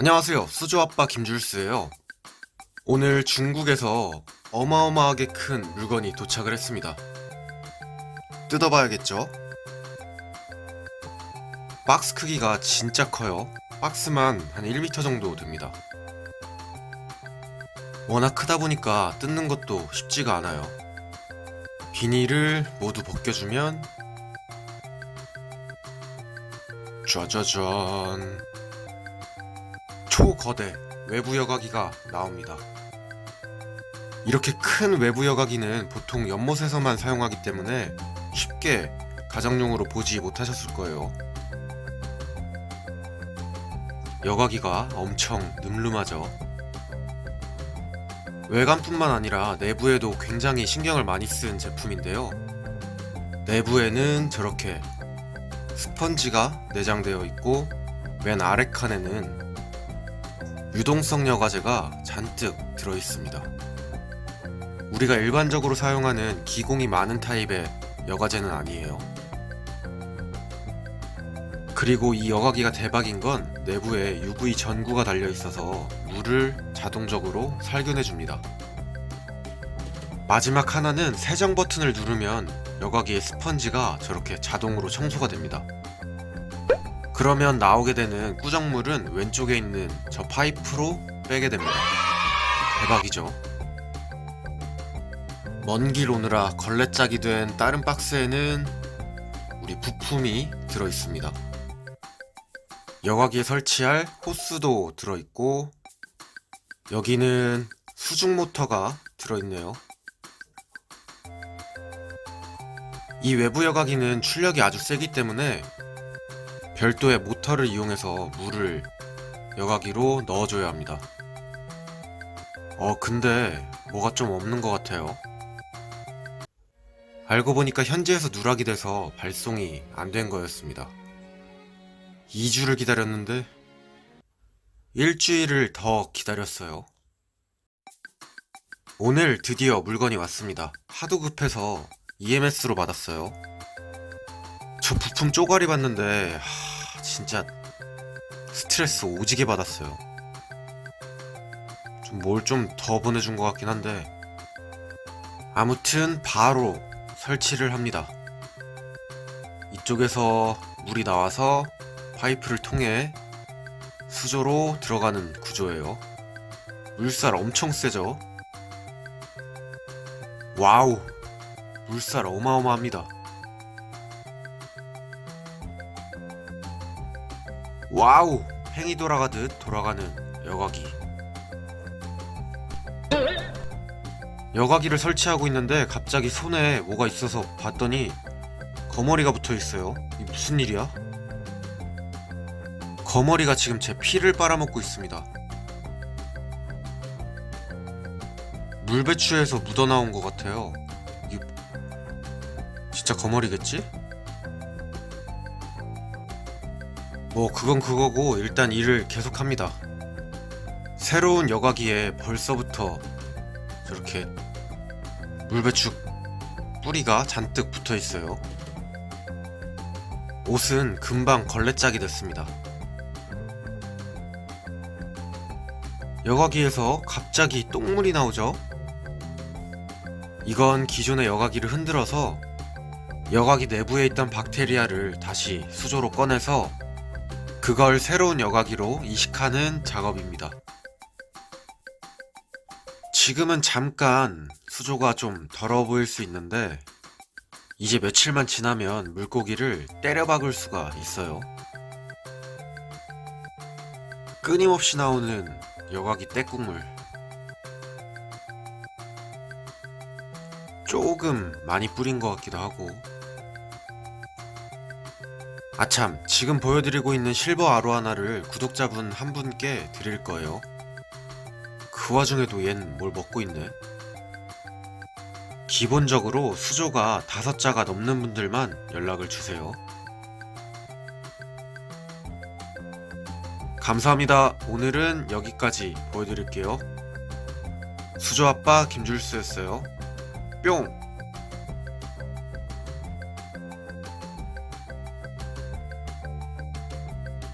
안녕하세요. 수조아빠 김줄스예요. 오늘 중국에서 어마어마하게 큰 물건이 도착을 했습니다. 뜯어봐야겠죠? 박스 크기가 진짜 커요. 박스만 한 1m 정도 됩니다. 워낙 크다 보니까 뜯는 것도 쉽지가 않아요. 비닐을 모두 벗겨주면 짜자잔 초거대 외부 여과기가 나옵니다. 이렇게 큰 외부 여과기는 보통 연못에서만 사용하기 때문에 쉽게 가정용으로 보지 못하셨을 거예요. 여과기가 엄청 늠름하죠. 외관뿐만 아니라 내부에도 굉장히 신경을 많이 쓴 제품인데요. 내부에는 저렇게 스펀지가 내장되어 있고 맨 아래 칸에는 유동성 여과제가 잔뜩 들어 있습니다. 우리가 일반적으로 사용하는 기공이 많은 타입의 여과제는 아니에요. 그리고 이 여과기가 대박인 건 내부에 UV 전구가 달려 있어서 물을 자동적으로 살균해 줍니다. 마지막 하나는 세정 버튼을 누르면 여과기의 스펀지가 저렇게 자동으로 청소가 됩니다. 그러면 나오게 되는 꾸정물은 왼쪽에 있는 저 파이프로 빼게 됩니다. 대박이죠. 먼 길 오느라 걸레짝이 된 다른 박스에는 우리 부품이 들어 있습니다. 여과기에 설치할 호스도 들어 있고 여기는 수중 모터가 들어 있네요. 이 외부 여과기는 출력이 아주 세기 때문에 별도의 모터를 이용해서 물을 여과기로 넣어줘야 합니다. 어, 근데 뭐가 좀 없는 것 같아요. 알고 보니까 현지에서 누락이 돼서 발송이 안 된 거였습니다. 2주를 기다렸는데 일주일을 더 기다렸어요. 오늘 드디어 물건이 왔습니다. 하도 급해서 EMS로 받았어요. 저 부품 쪼가리 봤는데 하, 진짜 스트레스 오지게 받았어요. 좀뭘좀 더 보내준 것 같긴 한데 아무튼 바로 설치를 합니다. 이쪽에서 물이 나와서 파이프를 통해 수조로 들어가는 구조예요. 물살 엄청 세죠? 와우! 물살 어마어마합니다. 와우! 팽이 돌아가듯 돌아가는 여과기. 여과기를 설치하고 있는데 갑자기 손에 뭐가 있어서 봤더니 거머리가 붙어 있어요. 이 무슨 일이야? 거머리가 지금 제 피를 빨아먹고 있습니다. 물 배추에서 묻어나온 것 같아요. 이게 진짜 거머리겠지? 뭐 그건 그거고 일단 일을 계속합니다. 새로운 여과기에 벌써부터 저렇게 물배추 뿌리가 잔뜩 붙어 있어요. 옷은 금방 걸레짝이 됐습니다. 여과기에서 갑자기 똥물이 나오죠? 이건 기존의 여과기를 흔들어서 여과기 내부에 있던 박테리아를 다시 수조로 꺼내서 그걸 새로운 여과기로 이식하는 작업입니다. 지금은 잠깐 수조가 좀 더러워 보일 수 있는데 이제 며칠만 지나면 물고기를 때려 박을 수가 있어요. 끊임없이 나오는 여과기 때국물 조금 많이 뿌린 것 같기도 하고 아참 지금 보여드리고 있는 실버 아로 하나를 구독자분 한 분께 드릴 거예요 그 와중에도 얜 뭘 먹고 있네 기본적으로 수조가 다섯 자가 넘는 분들만 연락을 주세요 감사합니다. 오늘은 여기까지 보여드릴게요. 수조아빠 김줄수였어요. 뿅!